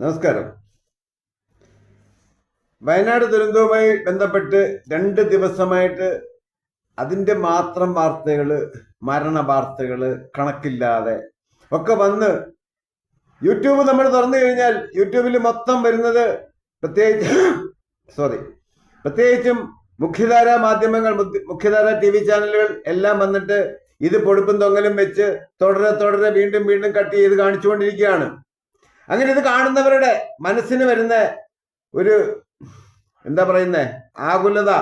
നമസ്കാരം. വയനാട് ദുരന്തവുമായി ബന്ധപ്പെട്ട് രണ്ട് ദിവസമായിട്ട് അതിന്റെ മാത്രം വാർത്തകൾ മരണ വാർത്തകൾ കണക്കില്ലാതെ ഒക്കെ വന്ന് യൂട്യൂബ് നമ്മൾ തുറന്നു കഴിഞ്ഞാൽ യൂട്യൂബിൽ മൊത്തം വരുന്നത് പ്രത്യേകിച്ച് സോറി പ്രത്യേകിച്ചും മുഖ്യധാര മാധ്യമങ്ങൾ മുഖ്യധാര ടി വി ചാനലുകൾ എല്ലാം വന്നിട്ട് ഇത് പൊടുപ്പും തൊങ്ങലും വെച്ച് തുടരെ തുടരെ വീണ്ടും വീണ്ടും കട്ട് ചെയ്ത് കാണിച്ചുകൊണ്ടിരിക്കുകയാണ്. അങ്ങനെ ഇത് കാണുന്നവരുടെ മനസ്സിന് വരുന്ന ഒരു എന്താ പറയുന്നേ? ആകുലത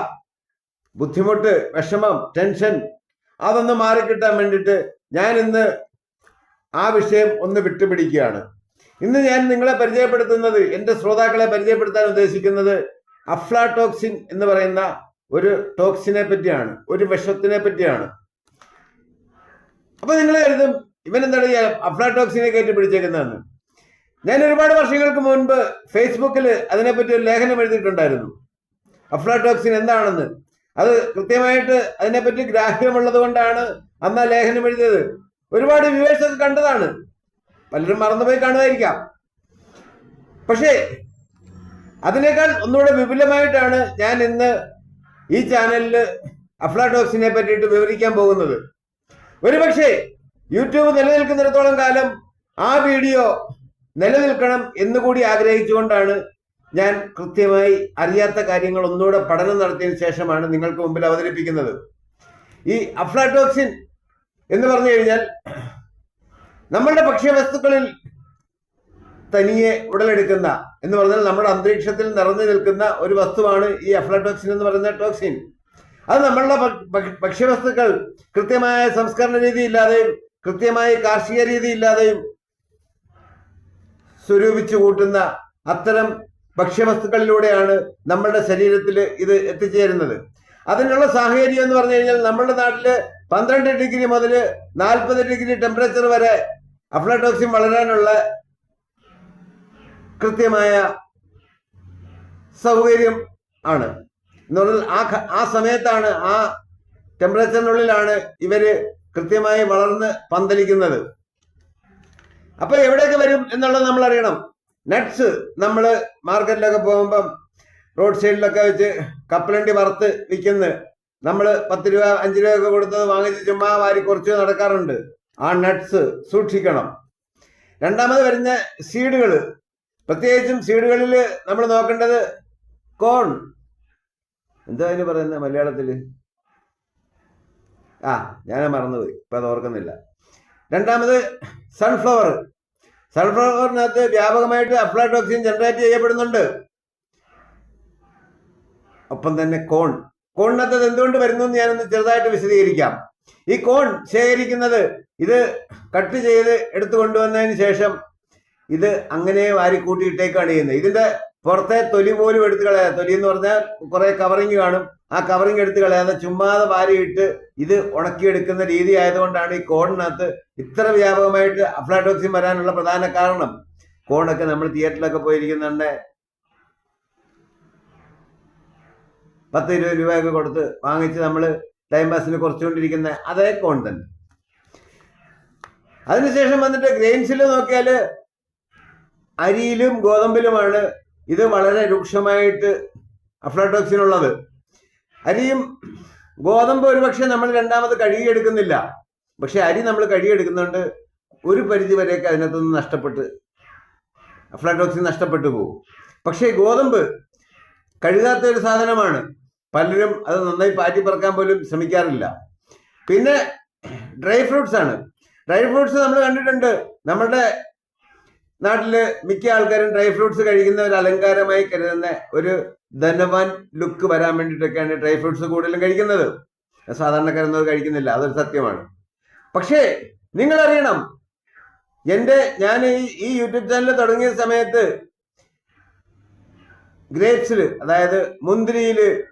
ബുദ്ധിമുട്ട് വിഷമം ടെൻഷൻ അതൊന്ന് മാറിക്കിട്ടാൻ വേണ്ടിയിട്ട് ഞാൻ ഇന്ന് ആ വിഷയം ഒന്ന് വിട്ടുപിടിക്കുകയാണ്. ഇന്ന് ഞാൻ നിങ്ങളെ പരിചയപ്പെടുത്തുന്നത് എന്റെ ശ്രോതാക്കളെ പരിചയപ്പെടുത്താൻ ഉദ്ദേശിക്കുന്നത് അഫ്ലാടോക്സിൻ എന്ന് പറയുന്ന ഒരു ടോക്സിനെ പറ്റിയാണ് ഒരു വിഷത്തിനെ പറ്റിയാണ്. അപ്പൊ നിങ്ങൾ കരുതും ഇവൻ എന്താണ് അഫ്ലാടോക്സിനെ കയറ്റി പിടിച്ചേക്കുന്നതെന്ന്. ഞാൻ ഒരുപാട് വർഷങ്ങൾക്ക് മുൻപ് ഫേസ്ബുക്കിൽ അതിനെപ്പറ്റി ഒരു ലേഖനം എഴുതിയിട്ടുണ്ടായിരുന്നു. അഫ്ലാടോക്സിൻ എന്താണെന്ന്. അത് കൃത്യമായിട്ട് അതിനെപ്പറ്റി ഗ്രാഹ്യമുള്ളത് കൊണ്ടാണ് അന്ന് ആ ലേഖനം എഴുതിയത്. ഒരുപാട് വ്യൂവേഴ്സ് കണ്ടതാണ്. പലരും മറന്നുപോയി കാണുമായിരിക്കാം. പക്ഷേ അതിനേക്കാൾ ഒന്നുകൂടെ വിപുലമായിട്ടാണ് ഞാൻ ഇന്ന് ഈ ചാനലിൽ അഫ്ലാടോക്സിനെ പറ്റിയിട്ട് വിവരിക്കാൻ പോകുന്നത്. ഒരുപക്ഷെ യൂട്യൂബ് നിലനിൽക്കുന്നിടത്തോളം കാലം ആ വീഡിയോ നിലനിൽക്കണം എന്നുകൂടി ആഗ്രഹിച്ചുകൊണ്ടാണ് ഞാൻ കൃത്യമായി അറിയാത്ത കാര്യങ്ങൾ ഒന്നുകൂടെ പഠനം നടത്തിയതിനു ശേഷമാണ് നിങ്ങൾക്ക് മുമ്പിൽ അവതരിപ്പിക്കുന്നത്. ഈ അഫ്ലാറ്റോക്സിൻ എന്ന് പറഞ്ഞു കഴിഞ്ഞാൽ നമ്മളുടെ ഭക്ഷ്യവസ്തുക്കളിൽ തനിയെ ഉടലെടുക്കുന്ന എന്ന് പറഞ്ഞാൽ നമ്മുടെ അന്തരീക്ഷത്തിൽ നിറഞ്ഞു നിൽക്കുന്ന ഒരു വസ്തുവാണ് ഈ അഫ്ലാറ്റോക്സിൻ എന്ന് പറയുന്ന ടോക്സിൻ. അത് നമ്മളുടെ ഭക്ഷ്യവസ്തുക്കൾ കൃത്യമായ സംസ്കരണ രീതി ഇല്ലാതെയും കൃത്യമായ കാർഷിക രീതി ഇല്ലാതെയും സ്വരൂപിച്ചു കൂട്ടുന്ന അത്തരം ഭക്ഷ്യവസ്തുക്കളിലൂടെയാണ് നമ്മളുടെ ശരീരത്തിൽ ഇത് എത്തിച്ചേരുന്നത്. അതിനുള്ള സാഹചര്യം എന്ന് പറഞ്ഞു കഴിഞ്ഞാൽ നമ്മുടെ നാട്ടിൽ പന്ത്രണ്ട് ഡിഗ്രി മുതൽ നാൽപ്പത് ഡിഗ്രി ടെമ്പറേച്ചർ വരെ അഫ്ലടോക്സിൻ വളരാനുള്ള കൃത്യമായ സൗകര്യം ആണ്. എന്ന് പറഞ്ഞാൽ ആ ആ സമയത്താണ് ആ ടെമ്പറേച്ചറിനുള്ളിലാണ് ഇവർ കൃത്യമായി വളർന്ന് പന്തലിക്കുന്നത്. അപ്പൊ എവിടെയൊക്കെ വരും എന്നുള്ളത് നമ്മൾ അറിയണം നട്ട്സ് നമ്മൾ മാർക്കറ്റിലൊക്കെ പോകുമ്പം റോഡ് സൈഡിലൊക്കെ വെച്ച് കപ്പലണ്ടി വറുത്ത് വിൽക്കുന്നത് നമ്മൾ പത്ത് രൂപ അഞ്ച് രൂപ ഒക്കെ കൊടുത്തത് വാങ്ങിച്ച് ചുമ്മാ വാരി കുറച്ച് നടക്കാറുണ്ട്. ആ നട്ട്സ് സൂക്ഷിക്കണം. രണ്ടാമത് വരുന്ന സീഡുകൾ പ്രത്യേകിച്ചും സീഡുകളിൽ നമ്മൾ നോക്കേണ്ടത് കോൺ എന്താ അതിന് പറയുന്നത് മലയാളത്തിൽ ആ ഞാൻ മറന്നുപോയി. ഇപ്പം അത് ഓർക്കുന്നില്ല. രണ്ടാമത് സൺഫ്ലവർ സൺഫ്ലവറിനകത്ത് വ്യാപകമായിട്ട് അഫ്ലാറ്റോക്സിൻ ജനറേറ്റ് ചെയ്യപ്പെടുന്നുണ്ട്. ഒപ്പം തന്നെ കോൺ കോണിനകത്ത് എന്തുകൊണ്ട് വരുന്നു എന്ന് ഞാനൊന്ന് ചെറുതായിട്ട് വിശദീകരിക്കാം. ഈ കോൺ ശേഖരിക്കുന്നത് ഇത് കട്ട് ചെയ്ത് എടുത്തു കൊണ്ടുവന്നതിന് ശേഷം ഇത് അങ്ങനെ വാരിക്കൂട്ടിയിട്ടേക്കാണ് ചെയ്യുന്നത്. ഇതിന്റെ പുറത്തെ തൊലി പോലും എടുത്ത് കളയാം തൊലി എന്ന് പറഞ്ഞാൽ കുറെ കവറിങ് കാണും. ആ കവറിങ് എടുത്ത് കളയാതെ ചുമ്മാതെ വാരിയിട്ട് ഇത് ഉണക്കിയെടുക്കുന്ന രീതി ആയതുകൊണ്ടാണ് ഈ കോണിനകത്ത് ഇത്ര വ്യാപകമായിട്ട് അഫ്ലാറ്റോക്സിൻ വരാനുള്ള പ്രധാന കാരണം. കോണൊക്കെ നമ്മൾ തിയേറ്ററിലൊക്കെ പോയിരിക്കുന്നുണ്ട്. പത്ത് ഇരുപത് രൂപയൊക്കെ കൊടുത്ത് വാങ്ങിച്ച് നമ്മൾ ടൈം പാസിന് കുറച്ചുകൊണ്ടിരിക്കുന്ന അതേ കോൺ തന്നെ. അതിനുശേഷം വന്നിട്ട് ഗ്രെയിൻസിൽ നോക്കിയാൽ അരിയിലും ഗോതമ്പിലുമാണ് ഇത് വളരെ രൂക്ഷമായിട്ട് അഫ്ലാടോക്സിൻ ഉള്ളത് അരിയും ഗോതമ്പ് ഒരുപക്ഷെ നമ്മൾ രണ്ടാമത് കഴുകിയെടുക്കുന്നില്ല. പക്ഷെ അരി നമ്മൾ കഴുകിയെടുക്കുന്നുണ്ട് ഒരു പരിധി വരെയൊക്കെ അതിനകത്തുനിന്ന് നഷ്ടപ്പെട്ട് അഫ്ലാടോക്സിൻ നഷ്ടപ്പെട്ടു പോകും. പക്ഷേ ഗോതമ്പ് കഴുകാത്ത ഒരു സാധനമാണ്. പലരും അത് നന്നായി പാറ്റി പറക്കാൻ പോലും ശ്രമിക്കാറില്ല. പിന്നെ ഡ്രൈ ഫ്രൂട്ട്സ് ആണ് ഡ്രൈ ഫ്രൂട്ട്സ് നമ്മൾ കണ്ടിട്ടുണ്ട്. നമ്മുടെ നാട്ടിൽ മിക്ക ആൾക്കാരും ഡ്രൈ ഫ്രൂട്ട്സ് കഴിക്കുന്ന ഒരു അലങ്കാരമായി കരുതുന്ന ഒരു ധനവാൻ ലുക്ക് വരാൻ വേണ്ടിയിട്ടൊക്കെയാണ് ഡ്രൈ ഫ്രൂട്ട്സ് കൂടുതലും കഴിക്കുന്നത്. സാധാരണക്കാരൊന്നും കഴിക്കുന്നില്ല. അതൊരു സത്യമാണ്. പക്ഷേ നിങ്ങൾ അറിയണം എന്റെ ഞാൻ ഈ ഈ യൂട്യൂബ് ചാനൽ തുടങ്ങിയ സമയത്ത് ഗ്രേപ്സിൽ അതായത് മുന്തിരിയിൽ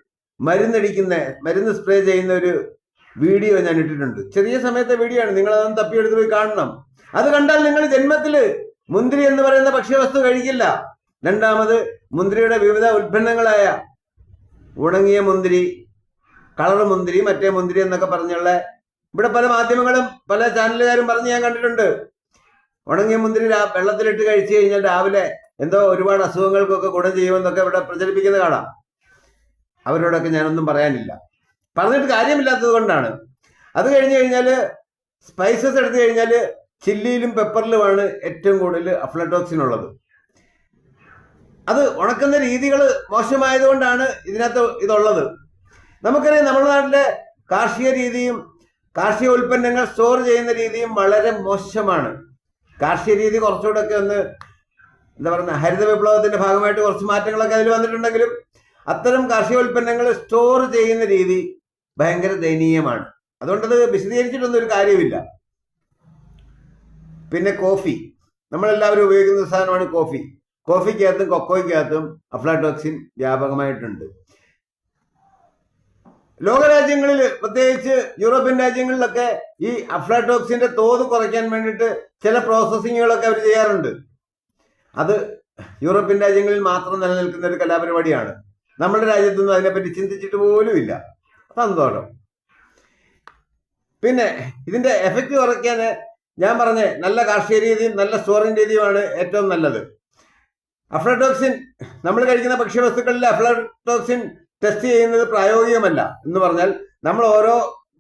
മരുന്നടിക്കുന്ന മരുന്ന് സ്പ്രേ ചെയ്യുന്ന ഒരു വീഡിയോ ഞാൻ ഇട്ടിട്ടുണ്ട്. ചെറിയ സമയത്തെ വീഡിയോ ആണ്. നിങ്ങൾ അതൊന്ന് തപ്പിയെടുത്ത് പോയി കാണണം. അത് കണ്ടാൽ നിങ്ങൾ ജന്മത്തിൽ മുന്തിരി എന്ന് പറയുന്ന ഭക്ഷ്യവസ്തു കഴിക്കില്ല. രണ്ടാമത് മുന്തിരിയുടെ വിവിധ ഉൽപ്പന്നങ്ങളായ ഉണങ്ങിയ മുന്തിരി കളർ മുന്തിരി മറ്റേ മുന്തിരി എന്നൊക്കെ പറഞ്ഞുള്ള ഇവിടെ പല മാധ്യമങ്ങളും പല ചാനലുകാരും പറഞ്ഞ് ഞാൻ കണ്ടിട്ടുണ്ട്. ഉണങ്ങിയ മുന്തിരി വെള്ളത്തിലിട്ട് കഴിച്ചു കഴിഞ്ഞാൽ രാവിലെ എന്തോ ഒരുപാട് അസുഖങ്ങൾക്കൊക്കെ ഗുണം ചെയ്യുമെന്നൊക്കെ ഇവിടെ പ്രചരിപ്പിക്കുന്നത് കാണാം. അവരോടൊക്കെ ഞാനൊന്നും പറയാനില്ല. പറഞ്ഞിട്ട് കാര്യമില്ലാത്തത് കൊണ്ടാണ്. അത് കഴിഞ്ഞ് കഴിഞ്ഞാൽ സ്പൈസസ് എടുത്തു കഴിഞ്ഞാൽ ചില്ലിയിലും പെപ്പറിലുമാണ് ഏറ്റവും കൂടുതൽ അഫ്ലറ്റോക്സിൻ ഉള്ളത്. അത് ഉണക്കുന്ന രീതികൾ മോശമായതുകൊണ്ടാണ് ഇതിനകത്ത് ഇതുള്ളത്. നമുക്കറിയാം നമ്മുടെ നാട്ടിലെ കാർഷിക രീതിയും കാർഷിക ഉൽപ്പന്നങ്ങൾ സ്റ്റോർ ചെയ്യുന്ന രീതിയും വളരെ മോശമാണ്. കാർഷിക രീതി കുറച്ചുകൂടെ ഒക്കെ ഒന്ന് എന്താ പറയുക ഹരിത വിപ്ലവത്തിന്റെ ഭാഗമായിട്ട് കുറച്ച് മാറ്റങ്ങളൊക്കെ അതിൽ വന്നിട്ടുണ്ടെങ്കിലും അത്തരം കാർഷിക ഉൽപ്പന്നങ്ങൾ സ്റ്റോർ ചെയ്യുന്ന രീതി ഭയങ്കര ദയനീയമാണ്. അതുകൊണ്ടത് വിശദീകരിച്ചിട്ടൊന്നും ഒരു കാര്യമില്ല പിന്നെ കോഫി. നമ്മളെല്ലാവരും ഉപയോഗിക്കുന്ന സാധനമാണ് കോഫി. കോഫിക്കകത്തും കൊക്കോയ്ക്കകത്തും അഫ്ലാടോക്സിൻ വ്യാപകമായിട്ടുണ്ട്. ലോകരാജ്യങ്ങളിൽ പ്രത്യേകിച്ച് യൂറോപ്യൻ രാജ്യങ്ങളിലൊക്കെ ഈ അഫ്ലാടോക്സിന്റെ തോത് കുറയ്ക്കാൻ വേണ്ടിയിട്ട് ചില പ്രോസസ്സിങ്ങുകളൊക്കെ അവർ ചെയ്യാറുണ്ട്. അത് യൂറോപ്യൻ രാജ്യങ്ങളിൽ മാത്രം നിലനിൽക്കുന്ന ഒരു കലാപരിപാടിയാണ്. നമ്മുടെ രാജ്യത്തൊന്നും അതിനെപ്പറ്റി ചിന്തിച്ചിട്ട് പോലുമില്ല. സന്തോഷം പിന്നെ ഇതിന്റെ എഫക്റ്റ് കുറയ്ക്കാൻ ഞാൻ പറഞ്ഞേ നല്ല കാർഷിക രീതിയും നല്ല സ്റ്റോറിംഗ് രീതിയുമാണ് ഏറ്റവും നല്ലത്. അഫ്ലടോക്സിൻ നമ്മൾ കഴിക്കുന്ന ഭക്ഷ്യവസ്തുക്കളിൽ അഫ്ലടോക്സിൻ ടെസ്റ്റ് ചെയ്യുന്നത് പ്രായോഗികമല്ല എന്ന് പറഞ്ഞാൽ നമ്മൾ ഓരോ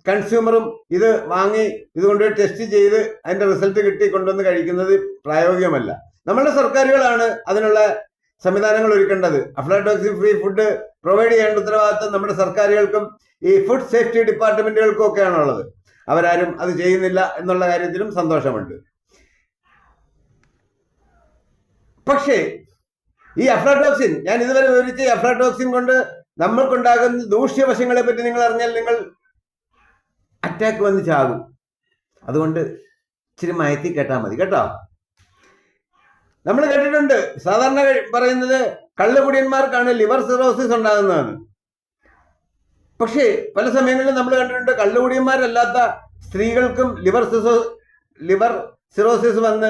കൺസ്യൂമറും ഇത് വാങ്ങി ഇത് കൊണ്ടുപോയി ടെസ്റ്റ് ചെയ്ത് അതിന്റെ റിസൾട്ട് കിട്ടി കൊണ്ടുവന്ന് കഴിക്കുന്നത് പ്രായോഗികമല്ല. നമ്മളുടെ സർക്കാരുകളാണ് അതിനുള്ള സംവിധാനങ്ങൾ ഒരുക്കേണ്ടത്. അഫ്ലാടോക്സിൻ ഫ്രീ ഫുഡ് പ്രൊവൈഡ് ചെയ്യേണ്ട ഉത്തരവാദിത്വം നമ്മുടെ സർക്കാരുകൾക്കും ഈ ഫുഡ് സേഫ്റ്റി ഡിപ്പാർട്ട്മെന്റുകൾക്കും ഒക്കെയാണ് ഉള്ളത് അവരാരും അത് ചെയ്യുന്നില്ല എന്നുള്ള കാര്യത്തിലും സന്തോഷമുണ്ട്. പക്ഷേ ഈ അഫ്ലാടോക്സിൻ ഞാൻ ഇതുവരെ വിവരിച്ച ഈ കൊണ്ട് നമ്മൾക്കുണ്ടാകുന്ന ദൂഷ്യവശങ്ങളെ പറ്റി നിങ്ങൾ അറിഞ്ഞാൽ നിങ്ങൾ അറ്റാക്ക് വന്ന് ചാകും. അതുകൊണ്ട് ഇച്ചിരി മയത്തി കേട്ടാൽ മതി കേട്ടോ? നമ്മൾ കേട്ടിട്ടുണ്ട് സാധാരണ പറയുന്നത് കള്ളുകുടിയന്മാർക്കാണ് ലിവർ സിറോസിസ് ഉണ്ടാകുന്നതെന്ന്. പക്ഷേ പല സമയങ്ങളിലും നമ്മൾ കണ്ടിട്ടുണ്ട് കള്ളുകുടിയന്മാരല്ലാത്ത സ്ത്രീകൾക്കും ലിവർ സിസോ ലിവർ സിറോസിസ് വന്ന്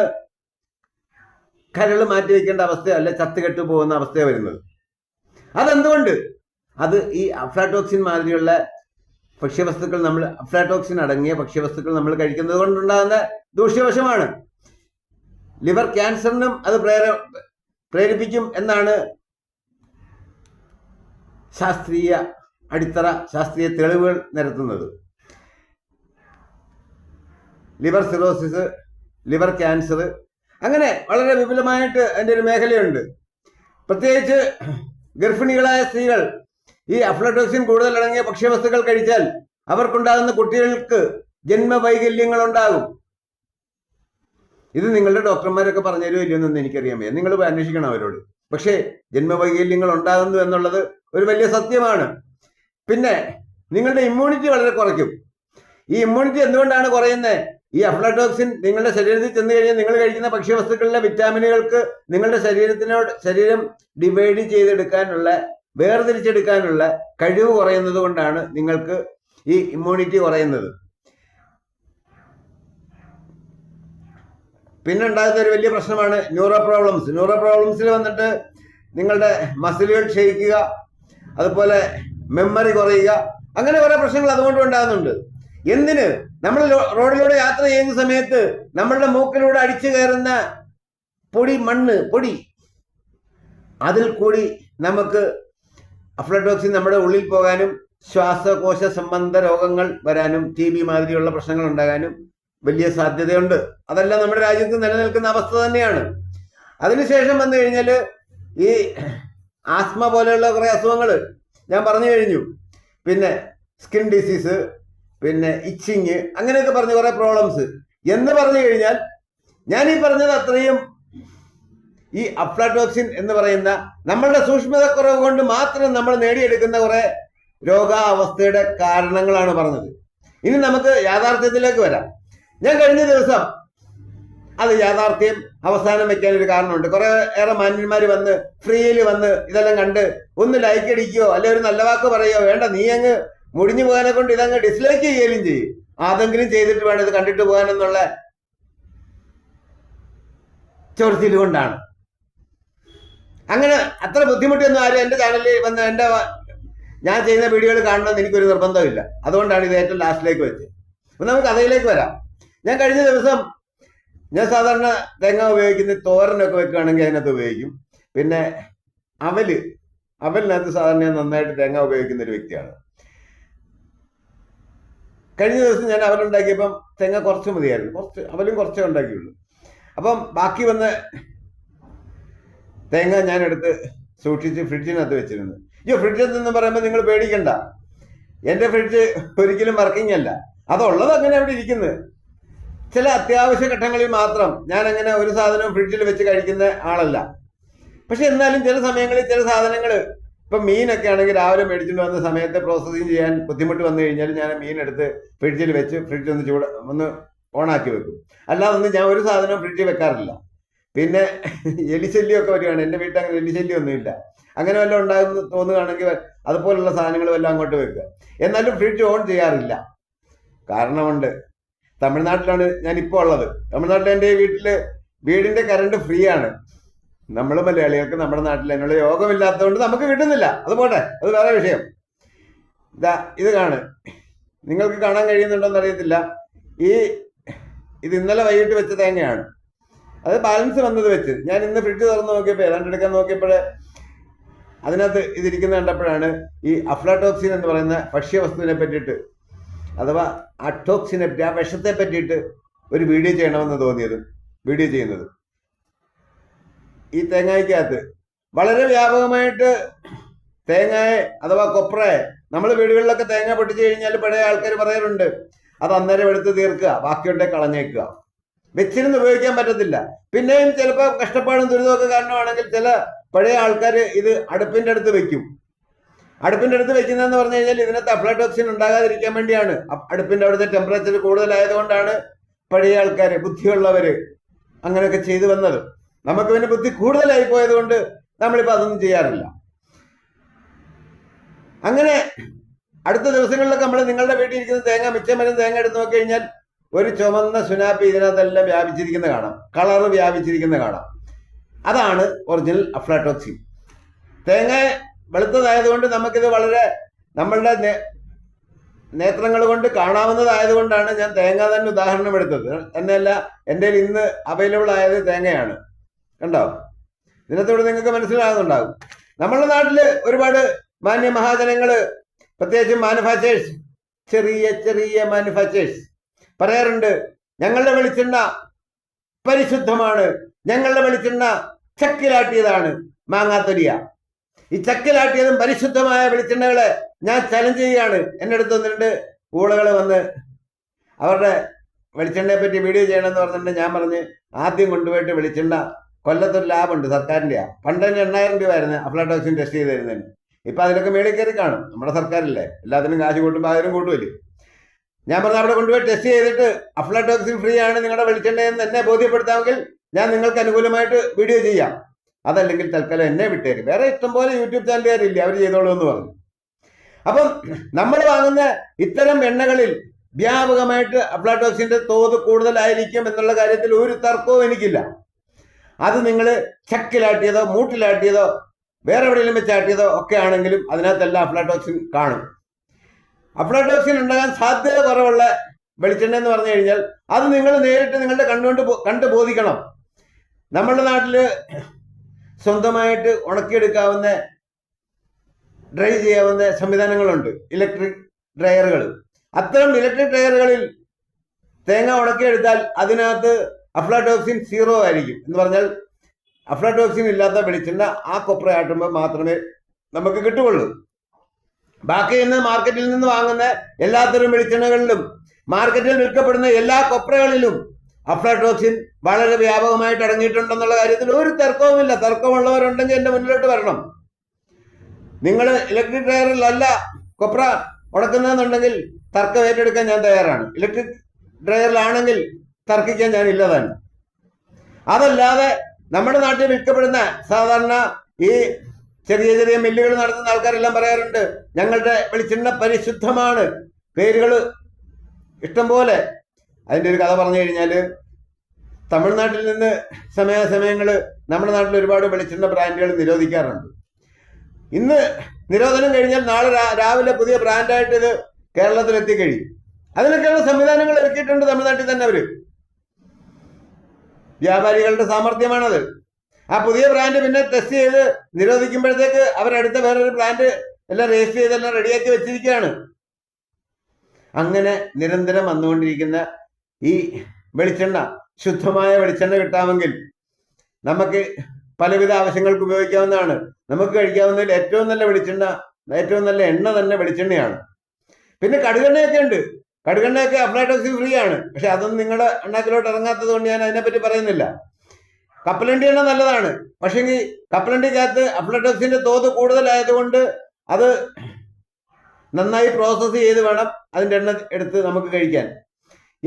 കരൾ മാറ്റി വെക്കേണ്ട അവസ്ഥ അല്ലെ ചത്തുകെട്ടു പോകുന്ന അവസ്ഥയോ വരുന്നത്? അതെന്തുകൊണ്ട്? അത് ഈ അഫ്ലാറ്റോക്സിൻ മാതിരിയുള്ള ഭക്ഷ്യവസ്തുക്കൾ നമ്മൾ അഫ്ലാറ്റോക്സിൻ അടങ്ങിയ ഭക്ഷ്യവസ്തുക്കൾ നമ്മൾ കഴിക്കുന്നത് കൊണ്ടുണ്ടാകുന്ന ദൂഷ്യവശമാണ്. ലിവർ ക്യാൻസറിനും അത് പ്രേര പ്രേരിപ്പിക്കും എന്നാണ് ശാസ്ത്രീയ അടിത്തറ ശാസ്ത്രീയ തെളിവുകൾ നിരത്തുന്നത്. ലിവർ സിറോസിസ് ലിവർ ക്യാൻസർ അങ്ങനെ വളരെ വിപുലമായിട്ട് അതിന്റെ ഒരു മേഖലയുണ്ട്. പ്രത്യേകിച്ച് ഗർഭിണികളായ സ്ത്രീകൾ ഈ അഫ്ലോട്ടോക്സിൻ കൂടുതൽ അടങ്ങിയ ഭക്ഷ്യവസ്തുക്കൾ കഴിച്ചാൽ അവർക്കുണ്ടാകുന്ന കുട്ടികൾക്ക് ജന്മവൈകല്യങ്ങൾ ഉണ്ടാകും ഇത് നിങ്ങളുടെ ഡോക്ടർമാരൊക്കെ പറഞ്ഞു തരുമോ ഇല്ലയെന്നൊന്നും എനിക്കറിയാൻ വയ്യ നിങ്ങൾ അന്വേഷിക്കണം അവരോട്. പക്ഷേ ജന്മവൈകല്യങ്ങൾ ഉണ്ടാകുന്നു എന്നുള്ളത് ഒരു വലിയ സത്യമാണ്. പിന്നെ നിങ്ങളുടെ ഇമ്മ്യൂണിറ്റി വളരെ കുറയ്ക്കും. ഈ ഇമ്മ്യൂണിറ്റി എന്തുകൊണ്ടാണ് കുറയുന്നത് ഈ അഫ്ലാറ്റോക്സിൻ നിങ്ങളുടെ ശരീരത്തിൽ ചെന്ന് കഴിഞ്ഞാൽ നിങ്ങൾ കഴിക്കുന്ന ഭക്ഷ്യവസ്തുക്കളിലെ വിറ്റാമിനുകൾക്ക് നിങ്ങളുടെ ശരീരത്തിനോട് ശരീരം ഡിവൈഡ് ചെയ്തെടുക്കാനുള്ള വേർതിരിച്ചെടുക്കാനുള്ള കഴിവ് കുറയുന്നത് കൊണ്ടാണ് നിങ്ങൾക്ക് ഈ ഇമ്മ്യൂണിറ്റി കുറയുന്നത്. പിന്നെ ഉണ്ടാകുന്ന ഒരു വലിയ പ്രശ്നമാണ് ന്യൂറോ പ്രോബ്ലംസ് ന്യൂറോ പ്രോബ്ലംസിൽ വന്നിട്ട് നിങ്ങളുടെ മസിലുകൾ ക്ഷയിക്കുക അതുപോലെ മെമ്മറി കുറയുക അങ്ങനെ കുറെ പ്രശ്നങ്ങൾ അതുകൊണ്ട് ഉണ്ടാകുന്നുണ്ട്. എന്തിന്? നമ്മൾ റോഡിലൂടെ യാത്ര ചെയ്യുന്ന സമയത്ത് നമ്മളുടെ മൂക്കിലൂടെ അടിച്ചു കയറുന്ന പൊടി മണ്ണ് പൊടി. അതിൽ കൂടി നമുക്ക് അഫ്ലഡോക്സിൻ നമ്മുടെ ഉള്ളിൽ പോകാനും ശ്വാസകോശ സംബന്ധ രോഗങ്ങൾ വരാനും ടി ബി മാതിരിയുള്ള പ്രശ്നങ്ങൾ ഉണ്ടാകാനും വലിയ സാധ്യതയുണ്ട്. അതെല്ലാം നമ്മുടെ രാജ്യത്ത് നിലനിൽക്കുന്ന അവസ്ഥ തന്നെയാണ്. അതിനുശേഷം വന്നു കഴിഞ്ഞാൽ ഈ ആസ്മ പോലെയുള്ള കുറേ അസുഖങ്ങൾ ഞാൻ പറഞ്ഞു കഴിഞ്ഞു. പിന്നെ സ്കിൻ ഡിസീസ് പിന്നെ ഇച്ചിങ് അങ്ങനെയൊക്കെ പറഞ്ഞ കുറേ പ്രോബ്ലംസ് എന്ന് പറഞ്ഞു കഴിഞ്ഞാൽ ഞാൻ ഈ പറഞ്ഞത് അത്രയും ഈ അഫ്ലാറ്റോക്സിൻ എന്ന് പറയുന്ന നമ്മളുടെ സൂക്ഷ്മതക്കുറവ് കൊണ്ട് മാത്രം നമ്മൾ നേടിയെടുക്കുന്ന കുറെ രോഗാവസ്ഥയുടെ കാരണങ്ങളാണ് പറഞ്ഞത്. ഇനി നമുക്ക് യാഥാർത്ഥ്യത്തിലേക്ക് വരാം. ഞാൻ കഴിഞ്ഞ ദിവസം അത് യാഥാർത്ഥ്യം അവസാനം വെക്കാൻ ഒരു കാരണമുണ്ട്. കുറെ ഏറെ മാന്യന്മാർ വന്ന് ഫ്രീയിൽ വന്ന് ഇതെല്ലാം കണ്ട് ഒന്ന് ലൈക്ക് അടിക്കുകയോ അല്ലെ ഒരു നല്ല വാക്ക് പറയോ വേണ്ട നീ അങ്ങ് മുടിഞ്ഞു പോകാനെ കൊണ്ട് ഇതങ്ങ് ഡിസ്ലൈക്ക് ചെയ്യുകയും ചെയ്യും. അതെങ്കിലും ചെയ്തിട്ട് വേണം ഇത് കണ്ടിട്ട് പോകാനെന്നുള്ള ചൊറിച്ചിൽ കൊണ്ടാണ്. അങ്ങനെ അത്ര ബുദ്ധിമുട്ടിയൊന്നും ആരും എന്റെ ചാനലിൽ വന്ന് എന്റെ ഞാൻ ചെയ്യുന്ന വീഡിയോകൾ കാണണമെന്ന് എനിക്കൊരു നിർബന്ധമില്ല. അതുകൊണ്ടാണ് ഇത് ഏറ്റവും ലാസ്റ്റിലേക്ക് വെച്ചത്. അപ്പൊ നമുക്ക് കഥയിലേക്ക് വരാം. ഞാൻ കഴിഞ്ഞ ദിവസം ഞാൻ സാധാരണ തേങ്ങ ഉപയോഗിക്കുന്ന തോരനൊക്കെ വെക്കുകയാണെങ്കിൽ അതിനകത്ത് ഉപയോഗിക്കും. പിന്നെ അവൽ അവലിനകത്ത് സാധാരണ ഞാൻ നന്നായിട്ട് തേങ്ങ ഉപയോഗിക്കുന്ന ഒരു വ്യക്തിയാണ്. കഴിഞ്ഞ ദിവസം ഞാൻ അവലുണ്ടാക്കിയപ്പം തേങ്ങ കുറച്ച് മതിയായിരുന്നു. കുറച്ച് അവലും കുറച്ചേ ഉണ്ടാക്കിയുള്ളൂ. അപ്പം ബാക്കി വന്ന തേങ്ങ ഞാൻ എടുത്ത് സൂക്ഷിച്ച് ഫ്രിഡ്ജിനകത്ത് വെച്ചിരുന്നു. അയ്യോ ഫ്രിഡ്ജിൽ നിന്ന് പറയുമ്പോൾ നിങ്ങൾ പേടിക്കണ്ട. എന്റെ ഫ്രിഡ്ജ് ഒരിക്കലും വർക്കിംഗ് അല്ല. അതുള്ളത് അങ്ങനെ അവിടെ ഇരിക്കുന്നത് ചില അത്യാവശ്യ ഘട്ടങ്ങളിൽ മാത്രം ഞാൻ അങ്ങനെ ഒരു സാധനം ഫ്രിഡ്ജിൽ വെച്ച് കഴിക്കുന്ന ആളല്ല. പക്ഷെ എന്നാലും ചില സമയങ്ങളിൽ ചില സാധനങ്ങൾ ഇപ്പം മീനൊക്കെ ആണെങ്കിൽ രാവിലെ മേടിച്ചിട്ട് വന്ന സമയത്ത് പ്രോസസ്സിങ് ചെയ്യാൻ ബുദ്ധിമുട്ട് വന്നു കഴിഞ്ഞാൽ ഞാൻ മീൻ എടുത്ത് ഫ്രിഡ്ജിൽ വെച്ച് ഫ്രിഡ്ജ് ഒന്ന് ചൂട് ഒന്ന് ഓണാക്കി വെക്കും. അല്ലാതെ ഞാൻ ഒരു സാധനം ഫ്രിഡ്ജിൽ വെക്കാറില്ല. പിന്നെ എലിശല്യമൊക്കെ വരികയാണ്. എന്റെ വീട്ടിൽ അങ്ങനെ എലിശല്യം ഒന്നുമില്ല അങ്ങനെ വല്ലതും ഉണ്ടാകുന്ന തോന്നുകയാണെങ്കിൽ അതുപോലുള്ള സാധനങ്ങൾ വല്ലതും അങ്ങോട്ട് വെക്കുക. എന്നാലും ഫ്രിഡ്ജ് ഓൺ ചെയ്യാറില്ല. കാരണമുണ്ട്. തമിഴ്നാട്ടിലാണ് ഞാൻ ഇപ്പോൾ ഉള്ളത്. തമിഴ്നാട്ടിൽ എന്റെ വീട്ടിൽ വീടിന്റെ കറണ്ട് ഫ്രീ ആണ്. നമ്മൾ മലയാളികൾക്ക് നമ്മുടെ നാട്ടിൽ അതിനുള്ള യോഗമില്ലാത്തതുകൊണ്ട് നമുക്ക് കിട്ടുന്നില്ല. അത് പോട്ടെ അത് വേറെ വിഷയം. ഇതാ ഇത് കാണ്. നിങ്ങൾക്ക് കാണാൻ കഴിയുന്നുണ്ടോന്ന് അറിയത്തില്ല ഈ ഇത് ഇന്നലെ വൈകിട്ട് വെച്ച തേങ്ങയാണ്. അത് ബാലൻസ് വന്നത് വെച്ച്. ഞാൻ ഇന്ന് ഫ്രിഡ്ജ് തുറന്ന് നോക്കിയപ്പോൾ ഏതാണ്ട് എടുക്കാൻ നോക്കിയപ്പോൾ അതിനകത്ത് ഇതിരിക്കുന്ന കണ്ടപ്പോഴാണ് ഈ അഫ്ലാടോക്സിൻ എന്ന് പറയുന്ന ഭക്ഷ്യവസ്തുവിനെ പറ്റിയിട്ട് അഥവാ അട്ടോക്സിനെപ്പറ്റി ആ വിഷത്തെ പറ്റിയിട്ട് ഒരു വീഡിയോ ചെയ്യണമെന്ന് തോന്നിയത് വീഡിയോ ചെയ്യുന്നത്. ഈ തേങ്ങയ്ക്കകത്ത് വളരെ വ്യാപകമായിട്ട് തേങ്ങയെ അഥവാ കൊപ്രയെ നമ്മൾ വീടുകളിലൊക്കെ തേങ്ങ പൊട്ടിച്ചു കഴിഞ്ഞാൽ പഴയ ആൾക്കാർ പറയാറുണ്ട് അത് അന്നേരം എടുത്ത് തീർക്കുക ബാക്കിയുണ്ടെ കളഞ്ഞേക്കുക. വെച്ചിരുന്ന് ഉപയോഗിക്കാൻ പറ്റത്തില്ല. പിന്നെയും ചിലപ്പോൾ കഷ്ടപ്പാടും ദുരിതമൊക്കെ കാരണമാണെങ്കിൽ ചില പഴയ ആൾക്കാർ ഇത് അടുപ്പിന്റെ അടുത്ത് വെക്കും. അടുപ്പിന്റെ അടുത്ത് വെക്കുന്നതെന്ന് പറഞ്ഞു കഴിഞ്ഞാൽ ഇതിനകത്ത് അഫ്ലാടോക്സിൻ ഉണ്ടാകാതിരിക്കാൻ വേണ്ടിയാണ്. അടുപ്പിന്റെ അവിടുത്തെ ടെമ്പറേച്ചർ കൂടുതലായതുകൊണ്ടാണ് പഴയ ആൾക്കാർ ബുദ്ധിയുള്ളവര് അങ്ങനെയൊക്കെ ചെയ്തു വന്നത്. നമുക്ക് പിന്നെ ബുദ്ധി കൂടുതലായി പോയത് കൊണ്ട് നമ്മളിപ്പോൾ അതൊന്നും ചെയ്യാറില്ല. അങ്ങനെ അടുത്ത ദിവസങ്ങളിലൊക്കെ നമ്മൾ നിങ്ങളുടെ വീട്ടിൽ ഇരിക്കുന്ന തേങ്ങ മിച്ചം തേങ്ങ എടുത്ത് നോക്കി കഴിഞ്ഞാൽ ഒരു ചുമന്ന സുനാപ്പി ഇതിനകത്തെല്ലാം വ്യാപിച്ചിരിക്കുന്ന കാണാം. കളറ് വ്യാപിച്ചിരിക്കുന്ന കാണാം. അതാണ് ഒറിജിനൽ അഫ്ലാട്ടോക്സിൻ തേങ്ങ വെളുത്തതായതുകൊണ്ട് നമുക്കിത് വളരെ നമ്മളുടെ നേത്രങ്ങൾ കൊണ്ട് കാണാവുന്നതായതുകൊണ്ടാണ് ഞാൻ തേങ്ങ തന്നെ ഉദാഹരണം എടുത്തത്. എന്നല്ല എന്റെ ഇന്ന് അവൈലബിൾ ആയത് തേങ്ങയാണ്. കണ്ടോ? ഇതിനകത്തോട് നിങ്ങൾക്ക് മനസ്സിലാകുന്നുണ്ടാകും. നമ്മളുടെ നാട്ടിൽ ഒരുപാട് മാന്യ മഹാജനങ്ങൾ പ്രത്യേകിച്ചും മാനുഫാക്ചേഴ്സ് ചെറിയ ചെറിയ മാനുഫാക്ചേഴ്സ് പറയാറുണ്ട് ഞങ്ങളുടെ വെളിച്ചെണ്ണ പരിശുദ്ധമാണ്. ഞങ്ങളുടെ വെളിച്ചെണ്ണ ചക്കിലാട്ടിയതാണ്. മാങ്ങാത്തൊലിയ. ഈ ചക്കിലാട്ടിയതും പരിശുദ്ധമായ വെളിച്ചെണ്ണകളെ ഞാൻ ചലഞ്ച് ചെയ്യുകയാണ്. എന്റെ അടുത്ത് ഒന്ന് രണ്ട് വന്ന് അവരുടെ വെളിച്ചെണ്ണയെ പറ്റി വീഡിയോ ചെയ്യണമെന്ന് പറഞ്ഞിട്ട് ഞാൻ പറഞ്ഞ് ആദ്യം കൊണ്ടുപോയിട്ട് വെളിച്ചെണ്ണ കൊല്ലത്തൊരു ലാഭമുണ്ട് സർക്കാരിന്റെയാ പണ്ട് തന്നെ എണ്ണായിരം രൂപ ആയിരുന്നു ഹൗസിൻ ടെസ്റ്റ് ചെയ്ത് തരുന്നതിന് ഇപ്പം അതിലൊക്കെ മേളിൽ കയറി കാണും. നമ്മുടെ സർക്കാരില്ലേ? എല്ലാത്തിനും കാശ് കൂട്ടുമ്പോൾ ആയിരം കൂട്ടുമല്ലേ? ഞാൻ പറഞ്ഞ അവിടെ കൊണ്ടുപോയി ടെസ്റ്റ് ചെയ്തിട്ട് അഫ്ലാടോക്സിൻ ഫ്രീ ആണ് നിങ്ങളുടെ വെളിച്ചെണ്ണയെന്ന് എന്നെ ബോധ്യപ്പെടുത്താമെങ്കിൽ ഞാൻ നിങ്ങൾക്ക് അനുകൂലമായിട്ട് വീഡിയോ ചെയ്യാം. അതല്ലെങ്കിൽ തൽക്കാലം എന്നെ വിട്ടേരും. വേറെ ഇഷ്ടംപോലെ യൂട്യൂബ് ചാനലുകാരില്ലേ അവർ ചെയ്തോളൂ എന്ന് പറഞ്ഞു. അപ്പം നമ്മൾ വാങ്ങുന്ന ഇത്തരം എണ്ണകളിൽ വ്യാപകമായിട്ട് അപ്ലാറ്റോക്സിന്റെ തോത് കൂടുതലായിരിക്കും എന്നുള്ള കാര്യത്തിൽ ഒരു തർക്കവും എനിക്കില്ല. അത് നിങ്ങൾ ചക്കിലാട്ടിയതോ മൂട്ടിലാട്ടിയതോ വേറെ എവിടെയെങ്കിലും വെച്ചാട്ടിയതോ ഒക്കെ ആണെങ്കിലും അതിനകത്തെല്ലാം അഫ്ലാറ്റോക്സിൻ കാണും. അഫ്ലാടോക്സിൻ ഉണ്ടാകാൻ സാധ്യത കുറവുള്ള വെളിച്ചെണ്ണ എന്ന് പറഞ്ഞു കഴിഞ്ഞാൽ അത് നിങ്ങൾ നേരിട്ട് നിങ്ങളുടെ കണ്ണുകൊണ്ട് കണ്ട് ബോധിക്കണം നമ്മുടെ നാട്ടിൽ സ്വന്തമായിട്ട് ഉണക്കിയെടുക്കാവുന്ന ഡ്രൈ ചെയ്യാവുന്ന സംവിധാനങ്ങളുണ്ട്. ഇലക്ട്രിക് ഡ്രയറുകൾ. അത്തരം ഇലക്ട്രിക് ഡ്രയറുകളിൽ തേങ്ങ ഉണക്കിയെടുത്താൽ അതിനകത്ത് അഫ്ലാറ്റോക്സിൻ സീറോ ആയിരിക്കും എന്ന് പറഞ്ഞാൽ അഫ്ലാറ്റോക്സിൻ ഇല്ലാത്ത വെളിച്ചെണ്ണ ആ കൊപ്ര ആട്ടുമ്പോൾ മാത്രമേ നമുക്ക് കിട്ടുകയുള്ളൂ. ബാക്കി ഇന്ന് മാർക്കറ്റിൽ നിന്ന് വാങ്ങുന്ന എല്ലാത്തരം വെളിച്ചെണ്ണകളിലും മാർക്കറ്റിൽ വിൽക്കപ്പെടുന്ന എല്ലാ കൊപ്രകളിലും അഫ്ലാടോക്സിൻ വളരെ വ്യാപകമായിട്ട് അടങ്ങിയിട്ടുണ്ടെന്നുള്ള കാര്യത്തിൽ ഒരു തർക്കവുമില്ല. തർക്കമുള്ളവരുണ്ടെങ്കിൽ എന്റെ മുന്നിലോട്ട് വരണം. നിങ്ങൾ ഇലക്ട്രിക് ഡ്രയറിലല്ല കൊപ്ര ഉടക്കുന്നതെന്നുണ്ടെങ്കിൽ തർക്കം ഏറ്റെടുക്കാൻ ഞാൻ തയ്യാറാണ്. ഇലക്ട്രിക് ഡ്രയറിലാണെങ്കിൽ തർക്കിക്കാൻ ഞാൻ ഇല്ലതാണ്. അതല്ലാതെ നമ്മുടെ നാട്ടിൽ വിൽക്കപ്പെടുന്ന സാധാരണ ഈ ചെറിയ ചെറിയ മില്ലുകൾ നടത്തുന്ന ആൾക്കാരെല്ലാം പറയാറുണ്ട് ഞങ്ങളുടെ വെളിച്ചെണ്ണ പരിശുദ്ധമാണ്. പേരുകൾ ഇഷ്ടം പോലെ അതിന്റെ ഒരു കഥ പറഞ്ഞു കഴിഞ്ഞാൽ തമിഴ്നാട്ടിൽ നിന്ന് സമയാസമയങ്ങൾ നമ്മുടെ നാട്ടിൽ ഒരുപാട് വെളിച്ചെണ്ണ ബ്രാൻഡുകൾ നിരോധിക്കാറുണ്ട്. ഇന്ന് നിരോധനം കഴിഞ്ഞാൽ നാളെ രാവിലെ പുതിയ ബ്രാൻഡായിട്ട് ഇത് കേരളത്തിൽ എത്തിക്കഴിയും അതിനൊക്കെയുള്ള സംവിധാനങ്ങൾ ഒരുക്കിയിട്ടുണ്ട് തമിഴ്നാട്ടിൽ തന്നെ അവർ. വ്യാപാരികളുടെ സാമർഥ്യമാണത്. ആ പുതിയ ബ്രാൻഡ് പിന്നെ ടെസ്റ്റ് ചെയ്ത് നിരോധിക്കുമ്പോഴത്തേക്ക് അവരടുത്ത വേറൊരു ബ്രാൻഡ് എല്ലാം രജിസ്റ്റർ ചെയ്തെല്ലാം റെഡിയാക്കി വെച്ചിരിക്കുകയാണ്. അങ്ങനെ നിരന്തരം വന്നുകൊണ്ടിരിക്കുന്ന ഈ വെളിച്ചെണ്ണ ശുദ്ധമായ വെളിച്ചെണ്ണ കിട്ടാമെങ്കിൽ നമുക്ക് പലവിധ ആവശ്യങ്ങൾക്ക് ഉപയോഗിക്കാവുന്നതാണ്. നമുക്ക് കഴിക്കാവുന്നതിൽ ഏറ്റവും നല്ല വെളിച്ചെണ്ണ ഏറ്റവും നല്ല എണ്ണ തന്നെ വെളിച്ചെണ്ണയാണ്. പിന്നെ കടുകെണ്ണയൊക്കെ ഉണ്ട്. കടുകെണ്ണയൊക്കെ അഫ്ലാറ്റോക്സിൻ ഫ്രീ ആണ്. പക്ഷെ അതൊന്നും നിങ്ങളുടെ എണ്ണത്തിലോട്ട് ഇറങ്ങാത്തത് കൊണ്ട് ഞാൻ അതിനെപ്പറ്റി പറയുന്നില്ല. കപ്പലണ്ടി എണ്ണ നല്ലതാണ്. പക്ഷേങ്കിൽ കപ്പലണ്ടിക്കകത്ത് അഫ്ലാറ്റോക്സിന്റെ തോത് കൂടുതലായതുകൊണ്ട് അത് നന്നായി പ്രോസസ്സ് ചെയ്ത് വേണം അതിന്റെ എണ്ണ എടുത്ത് നമുക്ക് കഴിക്കാൻ.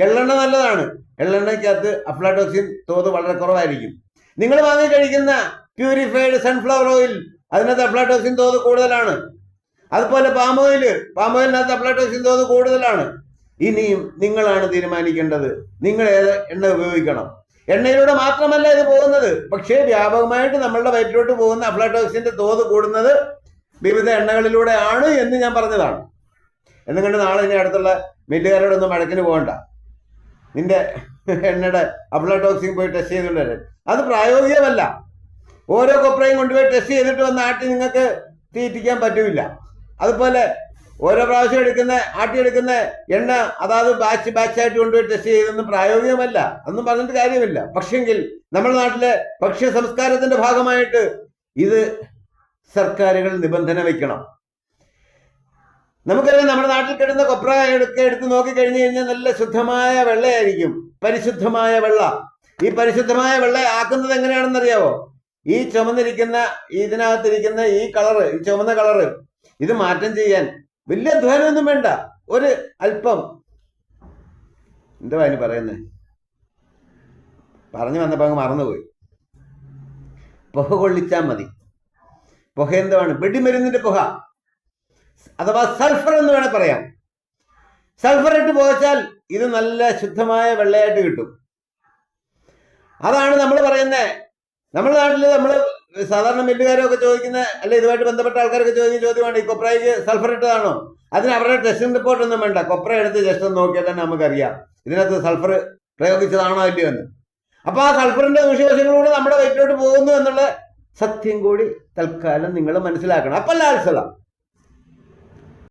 എള്ളെണ്ണ നല്ലതാണ്. എള്ളെണ്ണയ്ക്കകത്ത് അഫ്ലാറ്റോക്സിൻ തോത് വളരെ കുറവായിരിക്കും. നിങ്ങൾ വാങ്ങി കഴിക്കുന്ന പ്യൂരിഫൈഡ് സൺഫ്ലവർ ഓയിൽ അതിനകത്ത് അഫ്ലാറ്റോക്സിൻ തോത് കൂടുതലാണ്. അതുപോലെ പാം ഓയിൽ പാം ഓയിലിനകത്ത് അഫ്ലാറ്റോക്സിൻ തോത് കൂടുതലാണ്. ഇനിയും നിങ്ങളാണ് തീരുമാനിക്കേണ്ടത്. നിങ്ങൾ ഏത് എണ്ണ ഉപയോഗിക്കണം? എണ്ണയിലൂടെ മാത്രമല്ല ഇത് പോകുന്നത്. പക്ഷേ വ്യാപകമായിട്ട് നമ്മളുടെ വയറ്റിലോട്ട് പോകുന്ന അഫ്ലാറ്റോക്സിന്റെ തോത് കൂടുന്നത് വിവിധ എണ്ണകളിലൂടെ ആണ് എന്ന് ഞാൻ പറഞ്ഞതാണ്. എന്നും കണ്ട് നാളെ ഇനി അടുത്തുള്ള മില്ലുകാരോടൊന്നും മഴക്കിന് പോകണ്ട. നിന്റെ എണ്ണയുടെ ടോക്സിങ് പോയി ടെസ്റ്റ് ചെയ്തുകൊണ്ട് വരാൻ അത് പ്രായോഗികമല്ല. ഓരോ കൊപ്രയും കൊണ്ടുപോയി ടെസ്റ്റ് ചെയ്തിട്ട് വന്ന ആട്ടി നിങ്ങൾക്ക് തീറ്റിക്കാൻ പറ്റില്ല അതുപോലെ ഓരോ പ്രാവശ്യം എടുക്കുന്ന ആട്ടിയെടുക്കുന്ന എണ്ണ അതാത് ബാച്ച് ബാച്ചായിട്ട് കൊണ്ടുപോയി ടെസ്റ്റ് ചെയ്തൊന്നും പ്രായോഗികമല്ല. അതൊന്നും പറഞ്ഞിട്ട് കാര്യമില്ല. പക്ഷെങ്കിൽ നമ്മുടെ നാട്ടിലെ ഭക്ഷ്യ സംസ്കാരത്തിന്റെ ഭാഗമായിട്ട് ഇത് സർക്കാരുകൾ നിബന്ധന വെക്കണം നമുക്കറിയാം നമ്മുടെ നാട്ടിൽ കിടന്ന കൊപ്ര എടുക്കെ എടുത്ത് നോക്കി കഴിഞ്ഞു കഴിഞ്ഞാൽ നല്ല ശുദ്ധമായ വെള്ളയായിരിക്കും. പരിശുദ്ധമായ വെള്ള. ഈ പരിശുദ്ധമായ വെള്ള ആക്കുന്നത് എങ്ങനെയാണെന്ന് അറിയാവോ ഈ ചുമന്നിരിക്കുന്ന ഇതിനകത്തിരിക്കുന്ന ഈ കളറ് ഈ ചുമന്ന കളറ്. ഇത് മാറ്റം ചെയ്യാൻ വലിയ അധ്വാനമൊന്നും വേണ്ട. ഒരു അല്പം. എന്തുവാ അതിന് പറയുന്നത് പറഞ്ഞു വന്നപ്പോൾ അങ്ങ് മറന്നുപോയി. പുക കൊള്ളിച്ചാൽ മതി. പുക എന്തുവാണ്? വെടിമരുന്നിന്റെ പുക. അഥവാ സൾഫർ എന്ന് വേണേൽ പറയാം. സൾഫർ ഇട്ട് പോകച്ചാൽ ഇത് നല്ല ശുദ്ധമായ വെള്ളയായിട്ട് കിട്ടും. അതാണ് നമ്മൾ പറയുന്നത് നമ്മുടെ നാട്ടിൽ നമ്മൾ സാധാരണ മില്ലുകാരൊക്കെ ചോദിക്കുന്ന അല്ലെ ഇതുമായിട്ട് ബന്ധപ്പെട്ട ആൾക്കാരൊക്കെ ചോദിക്കുന്ന ചോദ്യമാണ് ഈ കൊപ്രയ്ക്ക് സൾഫർ ഇട്ടതാണോ? അതിന് അവരുടെ ടെസ്റ്റിംഗ് റിപ്പോർട്ട് ഒന്നും വേണ്ട. കൊപ്ര എടുത്ത് ജസ്റ്റ് ഒന്ന് നോക്കിയാൽ തന്നെ നമുക്കറിയാം. ഇതിനകത്ത് സൾഫർ പ്രയോഗിച്ചതാണോ അല്ലയോ എന്ന്. അപ്പോൾ ആ സൾഫറിന്റെ ദൂഷ്യവശങ്ങളൂടെ നമ്മുടെ വയറ്റിലോട്ട് പോകുന്നു എന്നുള്ള സത്യം കൂടി തൽക്കാലം നിങ്ങൾ മനസ്സിലാക്കണം. അപ്പല്ല ലാൽസല